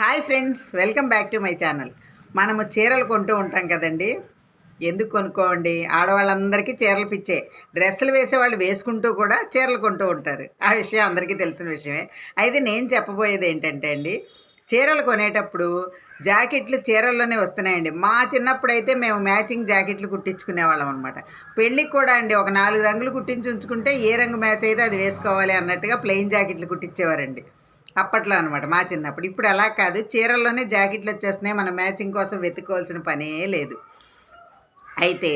Hi friends welcome back to my channel. మనము చీరలు కొంటూ ఉంటాం కదండి. ఎందుకు కొనుక్కోండి ఆడవాళ్ళందరికీ చీరలు పిచ్చే. డ్రెస్సులు వేసేవాళ్ళు వేసుకుంటూ కూడా చీరలు కొంటూ ఉంటారు. ఆ విషయం అందరికీ తెలిసిన విషయమే. అయితే నేను చెప్పబోయేది ఏంటంటే అండి చీరలు కొనేటప్పుడు జాకెట్లు చీరల్లోనే వస్తున్నాయండి. మా చిన్నప్పుడు అయితే మేము మ్యాచింగ్ జాకెట్లు కుట్టించుకునేవాళ్ళం అనమాట పెళ్ళికి కూడా అండి ఒక నాలుగు రంగులు కుట్టించి ఉంచుకుంటే ఏ రంగు మ్యాచ్ అయితే అది వేసుకోవాలి అన్నట్టుగా ప్లెయిన్ జాకెట్లు కుట్టించేవారండి. అప్పట్లో అనమాట మా చిన్నప్పుడు. ఇప్పుడు అలా కాదు చీరల్లోనే జాకెట్లు వచ్చేస్తున్నాయి మనం మ్యాచింగ్ కోసం వెతుక్కోవాల్సిన పనే లేదు. అయితే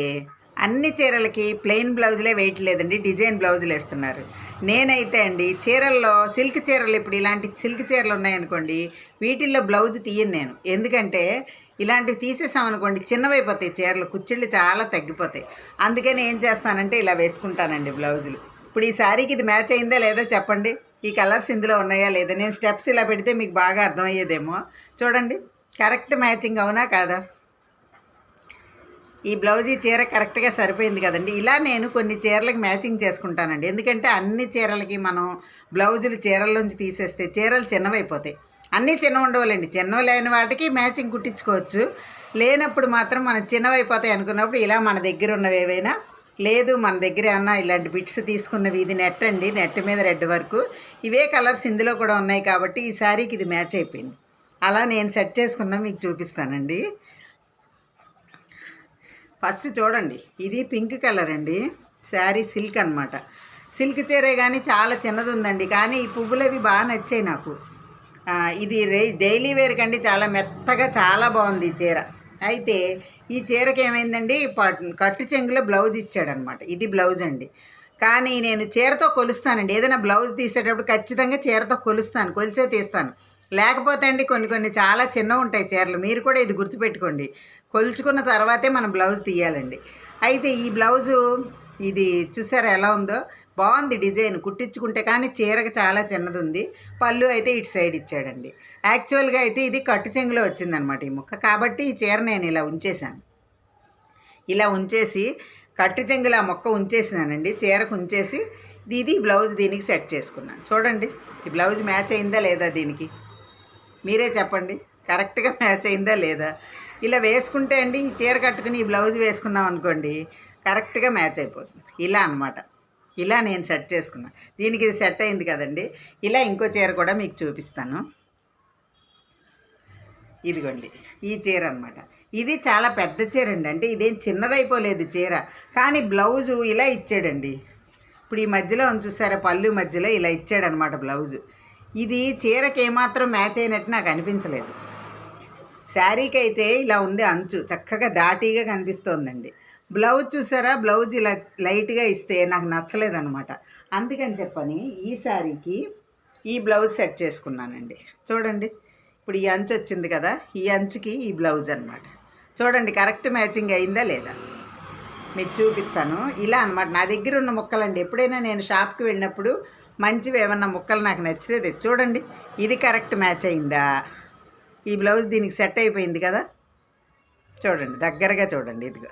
అన్ని చీరలకి ప్లెయిన్ బ్లౌజులే వేయట్లేదండి డిజైన్ బ్లౌజులు వేస్తున్నారు. నేనైతే అండి చీరల్లో సిల్క్ చీరలు ఇప్పుడు ఇలాంటి సిల్క్ చీరలు ఉన్నాయనుకోండి వీటిల్లో బ్లౌజ్ తీయను నేను. ఎందుకంటే ఇలాంటివి తీసేసామనుకోండి చిన్నవైపోతాయి చీరలు కుచ్చిళ్ళు చాలా తగ్గిపోతాయి. అందుకని ఏం చేస్తానంటే ఇలా వేసుకుంటానండి బ్లౌజులు. ఇప్పుడు ఈ శారీకి ఇది మ్యాచ్ అయిందా లేదా చెప్పండి? ఈ కలర్స్ ఇందులో ఉన్నాయా లేదా? నేను స్టెప్స్ ఇలా పెడితే మీకు బాగా అర్థమయ్యేదేమో. చూడండి. కరెక్ట్ మ్యాచింగ్ అవునా కాదా? ఈ బ్లౌజ్ ఈ చీర కరెక్ట్గా సరిపోయింది కదండి. ఇలా నేను కొన్ని చీరలకు మ్యాచింగ్ చేసుకుంటానండి. ఎందుకంటే అన్ని చీరలకి మనం బ్లౌజులు చీరల్లోంచి తీసేస్తే చీరలు చిన్నవైపోతాయి. అన్నీ చిన్న ఉండవాలండి చిన్నవి లేని వాటికి మ్యాచింగ్ కుట్టించుకోవచ్చు. లేనప్పుడు మాత్రం మనం చిన్నవైపోతాయి అనుకున్నప్పుడు ఇలా మన దగ్గర ఉన్నవి ఏవైనా లేదు మన దగ్గర ఏమన్నా ఇలాంటి బిట్స్ తీసుకున్నవి ఇది నెట్ అండి. నెట్ మీద రెడ్ వరకు. ఇవే కలర్స్ ఇందులో కూడా ఉన్నాయి కాబట్టి ఈ శారీకి ఇది మ్యాచ్ అయిపోయింది. అలా నేను సెట్ చేసుకున్నా మీకు చూపిస్తానండి. ఫస్ట్ చూడండి ఇది పింక్ కలర్ అండి. శారీ సిల్క్ అనమాట సిల్క్ చీరే కానీ చాలా చిన్నది ఉందండి కానీ ఈ పువ్వులు అవి బాగా నచ్చాయి నాకు. ఇది రే డైలీ వేర్ కండి చాలా మెత్తగా చాలా బాగుంది ఈ చీర. అయితే ఈ చీరకి ఏమైందండి? కట్టు చెంగులో బ్లౌజ్ ఇచ్చాడనమాట. ఇది బ్లౌజ్ అండి. కానీ నేను చీరతో కొలుస్తానండి. ఏదైనా బ్లౌజ్ తీసేటప్పుడు ఖచ్చితంగా చీరతో కొలుస్తాను. కొలిసే తీస్తాను. లేకపోతే అండి కొన్ని కొన్ని చాలా చిన్నవి ఉంటాయి చీరలు. మీరు కూడా ఇది గుర్తుపెట్టుకోండి. కొలుచుకున్న తర్వాతే మనం బ్లౌజ్ తీయాలండి. అయితే ఈ బ్లౌజు ఇది చూసారా ఎలా ఉందో? బాగుంది డిజైన్. కుట్టించుకుంటే కానీ చీరకు చాలా చిన్నది ఉంది. పళ్ళు అయితే ఇటు సైడ్ ఇచ్చాడండి. యాక్చువల్గా అయితే ఇది కట్టు చెంగులో వచ్చిందనమాట ఈ ముక్క. కాబట్టి ఈ చీర నేను ఇలా ఉంచేశాను. ఇలా ఉంచేసి కట్టు చెంగులు ఆ మొక్క ఉంచేసినానండి. చీరకు ఉంచేసి ఇది బ్లౌజ్ దీనికి సెట్ చేసుకున్నాను. చూడండి ఈ బ్లౌజ్ మ్యాచ్ అయిందా లేదా దీనికి? మీరే చెప్పండి కరెక్ట్గా మ్యాచ్ అయిందా లేదా? ఇలా వేసుకుంటే అండి ఈ చీర కట్టుకుని ఈ బ్లౌజ్ వేసుకున్నాం అనుకోండి కరెక్ట్గా మ్యాచ్ అయిపోతుంది. ఇలా అన్నమాట ఇలా నేను సెట్ చేసుకున్నాను దీనికి ఇది సెట్ అయింది కదండి. ఇలా ఇంకో చీర కూడా మీకు చూపిస్తాను. ఇదిగోండి ఈ చీర అనమాట ఇది చాలా పెద్ద చీర అండి అంటే ఇదేం చిన్నదైపోలేదు చీర. కానీ బ్లౌజు ఇలా ఇచ్చాడండి. ఇప్పుడు ఈ మధ్యలో చూసారా పళ్ళు మధ్యలో ఇలా ఇచ్చాడనమాట బ్లౌజు. ఇది చీరకి ఏమాత్రం మ్యాచ్ అయినట్టు నాకు అనిపించలేదు. శారీకి అయితే ఇలా ఉంది అంచు చక్కగా డాటీగా కనిపిస్తోందండి. బ్లౌజ్ చూసారా బ్లౌజ్ ఇలా లైట్గా ఇస్తే నాకు నచ్చలేదనమాట అందుకని చెప్పని ఈ శారీకి ఈ బ్లౌజ్ సెట్ చేసుకున్నానండి. చూడండి ఇప్పుడు ఈ అంచు వచ్చింది కదా ఈ అంచుకి ఈ బ్లౌజ్ అనమాట చూడండి కరెక్ట్ మ్యాచింగ్ అయిందా లేదా? మీకు చూపిస్తాను. ఇలా అనమాట నా దగ్గర ఉన్న ముక్కలండి. ఎప్పుడైనా నేను షాప్కి వెళ్ళినప్పుడు మంచివి ఏమన్నా ముక్కలు నాకు నచ్చితే చూడండి. ఇది కరెక్ట్ మ్యాచ్ అయిందా? ఈ బ్లౌజ్ దీనికి సెట్ అయిపోయింది కదా? చూడండి దగ్గరగా చూడండి ఇదిగో.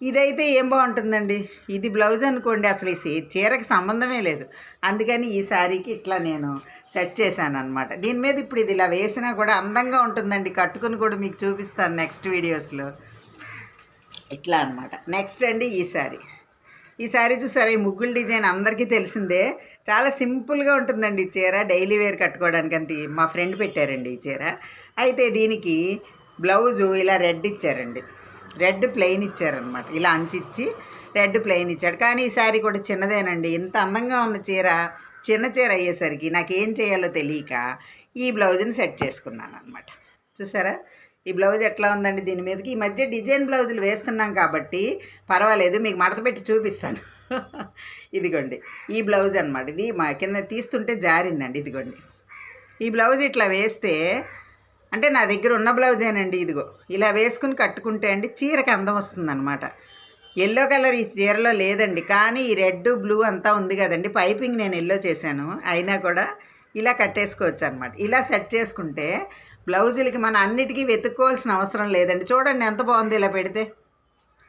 ఇదైతే ఏం బాగుంటుందండి? ఇది బ్లౌజ్ అనుకోండి అసలు ఈ చీరకి సంబంధమే లేదు. అందుకని ఈ శారీకి ఇట్లా నేను సెట్ చేశాను అనమాట దీని మీద ఇప్పుడు ఇది ఇలా వేసినా కూడా అందంగా ఉంటుందండి. కట్టుకుని కూడా మీకు చూపిస్తాను నెక్స్ట్ వీడియోస్లో. ఇట్లా అనమాట నెక్స్ట్ అండి ఈ శారీ ఈ శారీ చూసారా? ఈ ముగ్గుల డిజైన్ అందరికీ తెలిసిందే. చాలా సింపుల్గా ఉంటుందండి ఈ చీర. డైలీ వేర్ కట్టుకోవడానికి అంత మా ఫ్రెండ్ పెట్టారండి ఈ చీర. అయితే దీనికి బ్లౌజు ఇలా రెడ్ ఇచ్చారండి. రెడ్ ప్లెయిన్ ఇచ్చారనమాట ఇలా అంచిచ్చి రెడ్ ప్లెయిన్ ఇచ్చాడు. కానీ ఈ శారీ కూడా చిన్నదేనండి. ఇంత అందంగా ఉన్న చీర చిన్న చీర అయ్యేసరికి నాకేం చేయాలో తెలియక ఈ బ్లౌజ్ని సెట్ చేసుకున్నాను అనమాట చూసారా? ఈ బ్లౌజ్ ఎట్లా ఉందండి దీని మీదకి? ఈ మధ్య డిజైన్ బ్లౌజులు వేస్తున్నాం కాబట్టి పర్వాలేదు మీకు మడత పెట్టి చూపిస్తాను. ఇదిగోండి. ఈ బ్లౌజ్ అనమాట ఇది మా కింద తీస్తుంటే జారిందండి. ఇదిగోండి. ఈ బ్లౌజ్ ఇట్లా వేస్తే అంటే నా దగ్గర ఉన్న బ్లౌజేనండి ఇదిగో. ఇలా వేసుకుని కట్టుకుంటే అండి చీరకి అందం వస్తుందన్నమాట. ఎల్లో కలర్ ఈ చీరలో లేదండి కానీ ఈ రెడ్ బ్లూ అంతా ఉంది కదండి. పైపింగ్ నేను ఎల్లో చేశాను అయినా కూడా ఇలా కట్టేసుకోవచ్చు అనమాట ఇలా సెట్ చేసుకుంటే బ్లౌజులకి మనం అన్నిటికీ వెతుక్కోవాల్సిన అవసరం లేదండి. చూడండి ఎంత బాగుంది ఇలా పెడితే.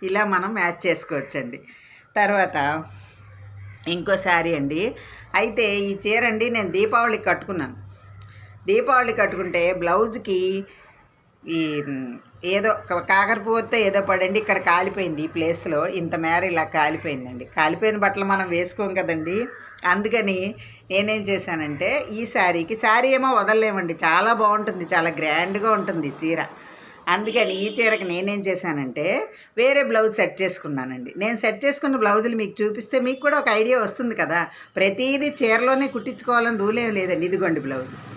ఇలా మనం మ్యాచ్ చేసుకోవచ్చండి. తర్వాత ఇంకో శారీ అండి. అయితే ఈ చీర అండి నేను దీపావళికి కట్టుకున్నాను. దీపావళి కట్టుకుంటే బ్లౌజ్కి ఈ ఏదో క- కాకరపువ్వుతో ఏదో పడండి ఇక్కడ కాలిపోయింది ఈ ప్లేస్లో. ఇంత మేర ఇలా కాలిపోయిందండి. కాలిపోయిన బట్టలు మనం వేసుకోం కదండి. అందుకని నేనేం చేశానంటే ఈ శారీకి శారీ ఏమో వదలలేమండి. చాలా బాగుంటుంది చాలా గ్రాండ్గా ఉంటుంది చీర. అందుకని ఈ చీరకి నేనేం చేశానంటే వేరే బ్లౌజ్ సెట్ చేసుకున్నానండి. నేను సెట్ చేసుకున్న బ్లౌజులు మీకు చూపిస్తే మీకు కూడా ఒక ఐడియా వస్తుంది కదా. ప్రతిదీ చీరలోనే కుట్టించుకోవాలని రూల్ ఏం లేదండి. ఇదిగోండి బ్లౌజ్.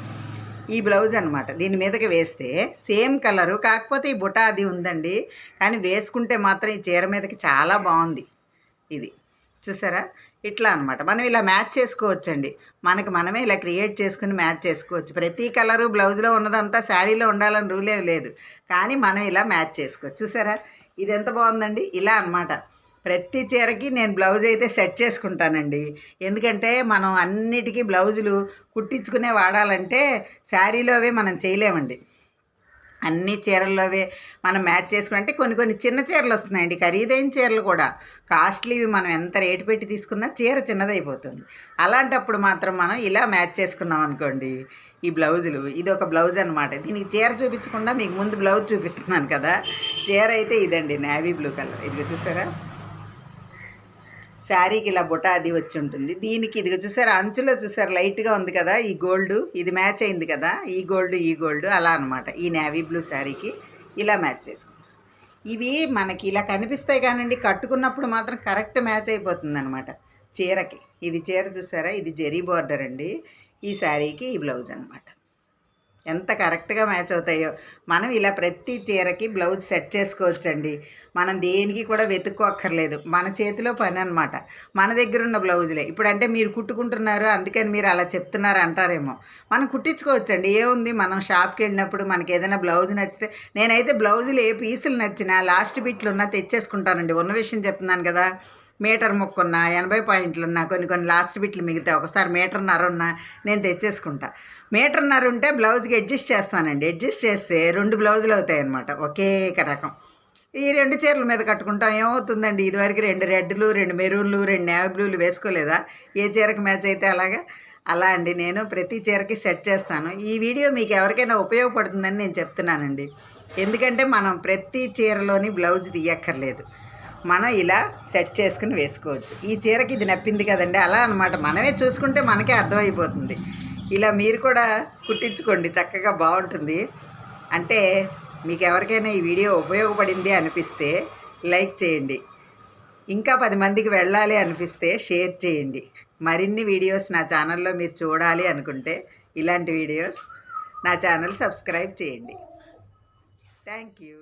ఈ బ్లౌజ్ అనమాట దీని మీదకి వేస్తే సేమ్ కలరు కాకపోతే ఈ బుటా అది ఉందండి. కానీ వేసుకుంటే మాత్రం ఈ చీర మీదకి చాలా బాగుంది. ఇది చూసారా? ఇట్లా అనమాట మనం ఇలా మ్యాచ్ చేసుకోవచ్చండి. మనకు మనమే ఇలా క్రియేట్ చేసుకుని మ్యాచ్ చేసుకోవచ్చు. ప్రతి కలరు బ్లౌజ్లో ఉన్నదంతా శారీలో ఉండాలని రూలే లేదు. కానీ మనం ఇలా మ్యాచ్ చేసుకోవచ్చు. చూసారా? ఇది ఎంత బాగుందండి? ఇలా అన్నమాట. ప్రతి చీరకి నేను బ్లౌజ్ అయితే సెట్ చేసుకుంటానండి. ఎందుకంటే మనం అన్నిటికీ బ్లౌజులు కుట్టించుకునే వాడాలంటే శారీలోవే మనం చేయలేమండి. అన్ని చీరల్లోవే మనం మ్యాచ్ చేసుకుంటే కొన్ని కొన్ని చిన్న చీరలు వస్తున్నాయండి ఖరీదైన చీరలు కూడా. కాస్ట్లీవి మనం ఎంత రేటు పెట్టి తీసుకున్నా చీర చిన్నదైపోతుంది. అలాంటప్పుడు మాత్రం మనం ఇలా మ్యాచ్ చేసుకున్నాం అనుకోండి ఈ బ్లౌజులు. ఇది ఒక బ్లౌజ్ అనమాట దీనికి చీర చూపించకుండా మీకు ముందు బ్లౌజ్ చూపిస్తున్నాను కదా. చీర అయితే ఇదండి నేవీ బ్లూ కలర్. ఇది చూసారా? శారీకి ఇలా బుట్ట అది వచ్చి ఉంటుంది. దీనికి ఇది చూసారు అంచులో చూసారు లైట్గా ఉంది కదా ఈ గోల్డ్ ఇది మ్యాచ్ అయింది కదా ఈ గోల్డ్ ఈ గోల్డ్ అలా అనమాట ఈ నేవీ బ్లూ శారీకి ఇలా మ్యాచ్ చేసుకుంటాం ఇవి మనకి ఇలా కనిపిస్తాయి కానండి కట్టుకున్నప్పుడు మాత్రం కరెక్ట్ మ్యాచ్ అయిపోతుంది అనమాట చీరకి ఇది చీర చూసారా ఇది జెరీ బార్డర్ అండి ఈ శారీకి ఈ బ్లౌజ్ అనమాట ఎంత కరెక్ట్గా మ్యాచ్ అవుతాయో. మనం ఇలా ప్రతి చీరకి బ్లౌజ్ సెట్ చేసుకోవచ్చండి. మనం దేనికి కూడా వెతుక్కోక్కర్లేదు. మన చేతిలో పని అనమాట మన దగ్గర ఉన్న బ్లౌజులే. ఇప్పుడు అంటే మీరు కుట్టుకుంటున్నారు అందుకని మీరు అలా చెప్తున్నారు అంటారేమో. మనం కుట్టించుకోవచ్చండి. ఏముంది? మనం షాప్కి వెళ్ళినప్పుడు మనకి ఏదైనా బ్లౌజ్ నచ్చితే నేనైతే బ్లౌజులు ఏ పీసులు నచ్చినా లాస్ట్ బిట్లు ఉన్నా తెచ్చేసుకుంటానండి. ఉన్న విషయం చెప్తున్నాను కదా. మీటర్ ముక్కున్నా ఎనభై పాయింట్లు ఉన్నా కొన్ని కొన్ని లాస్ట్ బిట్లు మిగితే ఒకసారి మీటర్న్నర ఉన్నా నేను తెచ్చేసుకుంటా. మీటర్న్నర ఉంటే బ్లౌజ్కి అడ్జస్ట్ చేస్తానండి. అడ్జస్ట్ చేస్తే రెండు బ్లౌజులు అవుతాయి అనమాట ఒకే రకం. ఈ రెండు చీరల మీద కట్టుకుంటాం. ఏమవుతుందండి? ఇదివరకు రెండు రెడ్లు రెండు మెరూన్లు రెండు నేవీ బ్లూలు వేసుకోలేదా? ఏ చీరకు మ్యాచ్ అయితే అలాగా? అలా అండి. నేను ప్రతి చీరకి సెట్ చేస్తాను. ఈ వీడియో మీకు ఎవరికైనా ఉపయోగపడుతుందని నేను చెప్తున్నానండి. ఎందుకంటే మనం ప్రతి చీరలోని బ్లౌజ్ తీయక్కర్లేదు. మనం ఇలా సెట్ చేసుకుని వేసుకోవచ్చు. ఈ చీరకి ఇది నప్పింది కదండి? అలా అనమాట మనమే చూసుకుంటే మనకే అర్థమైపోతుంది. ఇలా మీరు కూడా కుట్టించుకోండి చక్కగా బాగుంటుంది. అంటే మీకు ఎవరికైనా ఈ వీడియో ఉపయోగపడింది అనిపిస్తే లైక్ చేయండి. ఇంకా పది మందికి వెళ్ళాలి అనిపిస్తే షేర్ చేయండి. మరిన్ని వీడియోస్ నా ఛానల్లో మీరు చూడాలి అనుకుంటే ఇలాంటి వీడియోస్ నా ఛానల్ సబ్స్క్రైబ్ చేయండి. Thank you.